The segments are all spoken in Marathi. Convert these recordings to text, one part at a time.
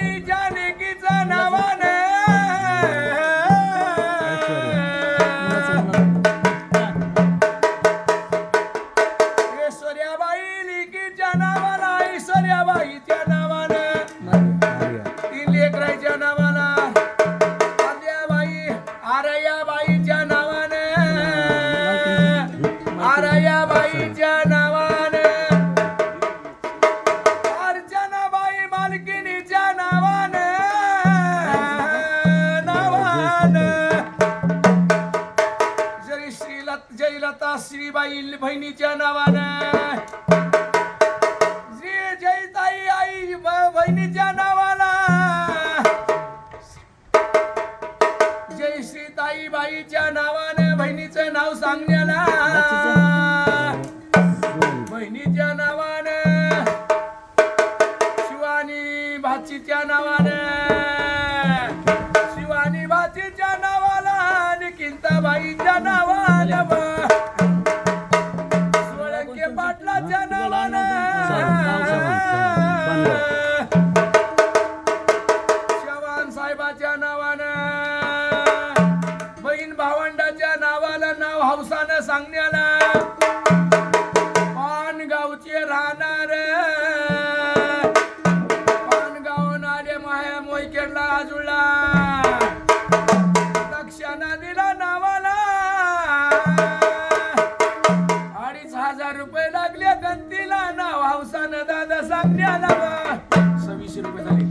की जय जयलता श्रीबाई बहिणीच्या नावानं. जय जयताई आई बहिणीच्या नावाला. जय श्री बाईच्या नावानं बहिणीचं नाव सांगण्याला. बहिणीच्या नावानं. शिवानी भाचीच्या नावानं. पानगावून आले माया मोयकेडला आजुळला दक्षिणा दिला नावाला. अडीच हजार रुपये लागले गंतीला. नाव हौसानं दादा सांगण्याला सव्वीसशे रुपये झाले.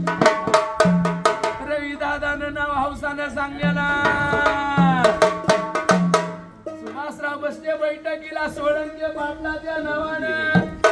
रवी दादानं नाव हौसानं सांगण्याला. बसते बैठकीला सोळंगे पाटला त्या नावाने.